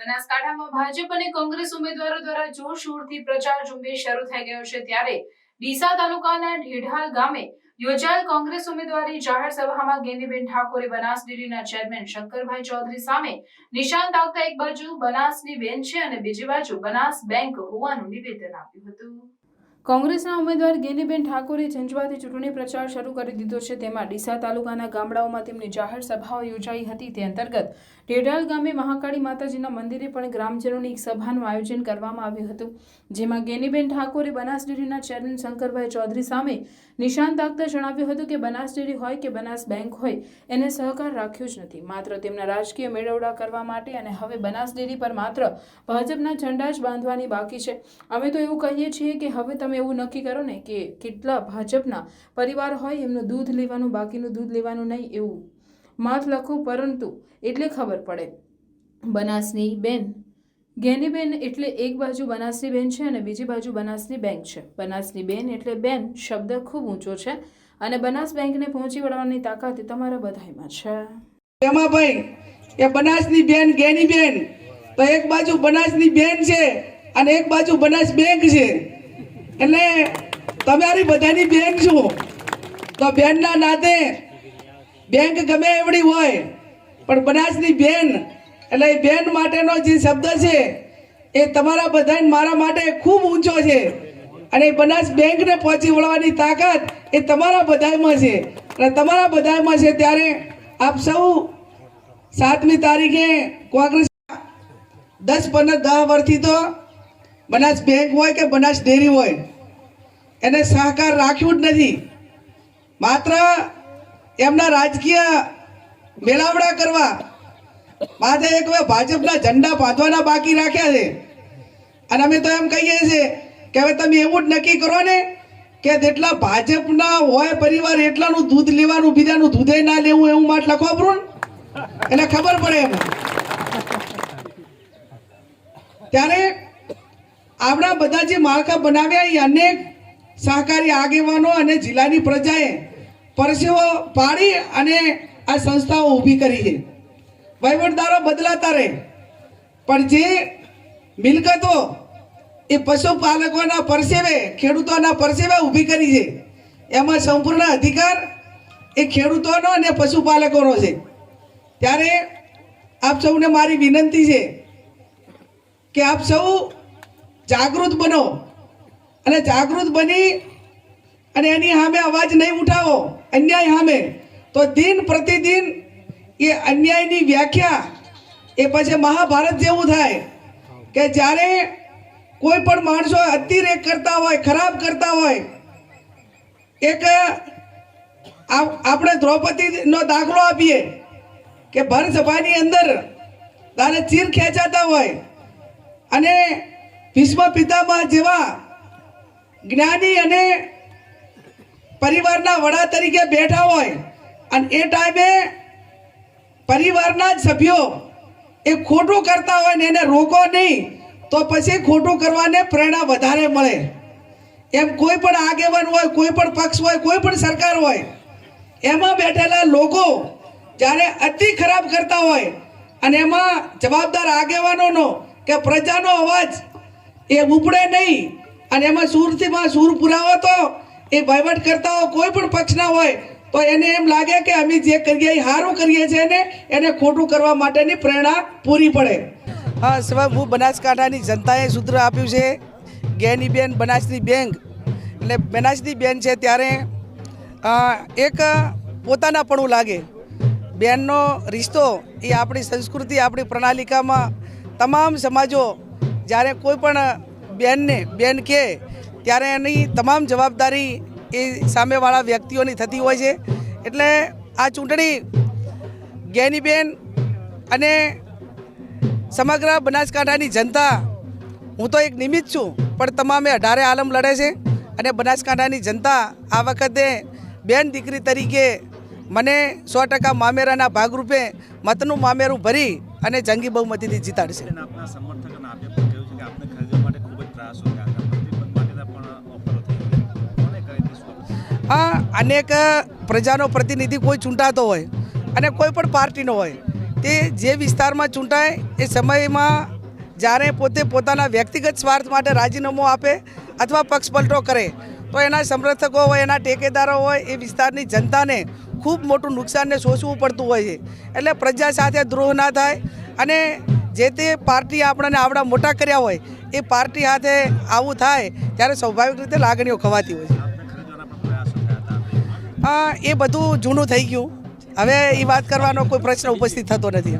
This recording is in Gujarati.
બનાસકાંઠામાં ભાજપ અને કોંગ્રેસ ઉમેદવારો દ્વારા જોરશોરથી પ્રચાર ઝુંબેશ શરૂ થઈ ગયો છે ત્યારે ડીસા તાલુકાના ઢેઢાલ ગામે યોજાયેલ કોંગ્રેસ ઉમેદવારી જાહેર સભામાં ગેનીબેન ઠાકોરે બનાસ ડેરીના ચેરમેન શંકરભાઈ ચૌધરી સામે નિશાન તાકતા એક બાજુ બનાસની બેન છે અને બીજી બાજુ બનાસ બેંક હોવાનું નિવેદન આપ્યું હતું. કોંગ્રેસના ઉમેદવાર ગેનીબેન ઠાકોરે ઝંઝવાથી ચૂંટણી પ્રચાર શરૂ કરી દીધો છે. તેમાં ડીસા તાલુકાના ગામડાઓમાં તેમની જાહેર સભાઓ યોજાઈ હતી. તે અંતર્ગત ઢેઢાલ ગામે મહાકાળી માતાજીના મંદિરે પણ ગ્રામજનોની એક સભાનું આયોજન કરવામાં આવ્યું હતું, જેમાં ગેનીબેન ઠાકોરે બનાસ ડેરીના ચેરમેન શંકરભાઈ ચૌધરી સામે નિશાન તાકતા જણાવ્યું હતું કે બનાસ ડેરી હોય કે બનાસ બેંક હોય, એને સહકાર રાખ્યો જ નથી. માત્ર તેમના રાજકીય મેળવડા કરવા માટે અને હવે બનાસ ડેરી પર માત્ર ભાજપના ઝંડા જ બાંધવાની બાકી છે. અમે તો એવું કહીએ છીએ કે હવે તમે એવું નક્કી કરો ને કે કેટલા ભાજપના પરિવાર હોય એમનું દૂધ લેવાનું, બાકીનું દૂધ લેવાનું નહીં એવું માથ લખો પરંતુ એટલે ખબર પડે. બનાસની બેન. ગેનીબેન એટલે એક બાજુ બનાસની બેન છે અને બીજી બાજુ બનાસની બેંક છે. બનાસની બેન એટલે બેન શબ્દ ખૂબ ઊંચો છે અને બનાસ બેંકને પહોંચી વળવાની તાકાત તમારા બધાયમાં છે. એમાં ભાઈ એ બનાસની બેન ગેની બેન તો એક બાજુ બનાસની બેન છે અને એક બાજુ બનાસ બેંક છે. એટલે તમારી બધાની બેન છું. તો બેનના નાતે બેંક ગમે એવડી હોય, પણ બનાસની બેન, એટલે એ બેન માટેનો જે શબ્દ છે, એ તમારા બધા મારા માટે ખૂબ ઊંચો છે. અને એ બનાસ બેંકને પહોંચી વળવાની તાકાત એ તમારા બધામાં છે. અને તમારા બધામાં છે ત્યારે આપ સૌ સાતમી તારીખે કોંગ્રેસ દસ પંદર દસ વર્ષથી તો બનાસ બેંક હોય કે બનાસ ડેરી હોય, એને સહકાર રાખ્યું જ નથી. માત્ર એમના રાજકીય મેળાવડા કરવા માથે એક વે ભાજપના ઝંડા બાંધવાના બાકી રાખ્યા છે. અને અમે તો એમ કહીએ છીએ કે હવે તમે એવું જ નક્કી કરો ને કે જેટલા ભાજપના હોય પરિવાર એટલાનું દૂધ લેવાનું, બીજાનું દૂધે ના લેવું એવું માટ લખો પ્રું એટલે ખબર પડે એમ. ત્યારે આપણા બધા જે માળખા બનાવ્યા એ અનેક સહકારી આગેવાનો અને જિલ્લાની પ્રજાએ પરસેવો પાડી અને આ સંસ્થાઓ ઊભી કરી છે. વહીવટદારો બદલાતા રહે. પણ જે મિલકતો એ પશુપાલકોના પરસેવે, ખેડૂતોના પરસેવે ઊભી કરી છે, એમાં સંપૂર્ણ અધિકાર એ ખેડૂતોનો અને પશુપાલકોનો છે. ત્યારે આપ સૌને મારી વિનંતી છે કે આપ સૌ જાગૃત બનો અને જાગૃત બની અને એની સામે અવાજ નહીં ઉઠાવો. અન્યાય સામે. તો દિન પ્રતિદિન એ અન્યાયની વ્યાખ્યા એ પછી મહાભારત જેવું થાય કે જ્યારે કોઈ પણ માણસો અતિરેક કરતા હોય, ખરાબ કરતા હોય, એક આપણે દ્રૌપદીનો દાખલો આપીએ કે ભરસભાની અંદર તારે ચીર ખેંચાતા હોય અને ભીષ્મ પિતામાં જેવા જ્ઞાની અને પરિવારના વડા તરીકે બેઠા હોય અને એ ટાઈમે પરિવારના જ સભ્યો એ ખોટું કરતા હોય ને એને રોકો નહીં, તો પછી ખોટું કરવાને પ્રેરણા વધારે મળે. એમ કોઈ પણ આગેવાન હોય, કોઈ પણ પક્ષ હોય, કોઈ પણ સરકાર હોય, એમાં બેઠેલા લોકો જ્યારે અતિ ખરાબ કરતા હોય અને એમાં જવાબદાર આગેવાનોનો કે પ્રજાનો અવાજ એ ઉપડે નહીં અને એમાં સૂરથીમાં સૂર પુરાવો તો એ વહીવટ કરતા કોઈ પણ પક્ષના હોય, તો એને એમ લાગે કે અમે જે કરીએ એ સારું કરીએ છીએ ને, એને ખોટું કરવા માટેની પ્રેરણા પૂરી પડે. હા સવાય હું બનાસકાંઠાની જનતાએ સૂત્ર આપ્યું છે ગેની બેન બનાસની બેંક. એટલે બનાસની બેન છે ત્યારે એક પોતાનાપણું લાગે. બેનનો રિશ્તો એ આપણી સંસ્કૃતિ, આપણી પ્રણાલિકામાં તમામ સમાજો જ્યારે કોઈ પણ બેનને, બેન કહે ત્યારે એની તમામ જવાબદારી એ સામેવાળા વ્યક્તિઓની થતી હોય છે. એટલે આ ચૂંટણી ગેનીબેન અને સમગ્ર બનાસકાંઠાની જનતા, હું તો એક નિમિત્ત છું, પણ તમામે અઢારે આલમ લડે છે અને બનાસકાંઠાની જનતા આ વખતે બેન દીકરી તરીકે મને સો ટકા મામેરાના ભાગરૂપે મતનું મામેરું ભરી અને જંગી બહુમતીથી જીતાડશે. આ અનેક પ્રજાનો પ્રતિનિધિ કોઈ ચૂંટાતો હોય અને કોઈ પણ પાર્ટીનો હોય, તે જે વિસ્તારમાં ચૂંટાય એ સમયમાં જ્યારે પોતે પોતાના વ્યક્તિગત સ્વાર્થ માટે રાજીનામું આપે અથવા પક્ષપલટો કરે, તો એના સમર્થકો હોય, એના ટેકેદારો હોય, એ વિસ્તારની જનતાને ખૂબ મોટું નુકસાનને સોચવું પડતું હોય છે. એટલે પ્રજા સાથે દ્રોહ ના થાય અને જે તે પાર્ટી આપણને આવડા મોટા કર્યા હોય, એ પાર્ટી સાથે આવું થાય, ત્યારે સ્વાભાવિક રીતે લાગણીઓ ખવાતી હોય છે. એ બધું જૂનું થઈ ગયું. હવે એ વાત કરવાનો કોઈ પ્રશ્ન ઉપસ્થિત થતો નથી.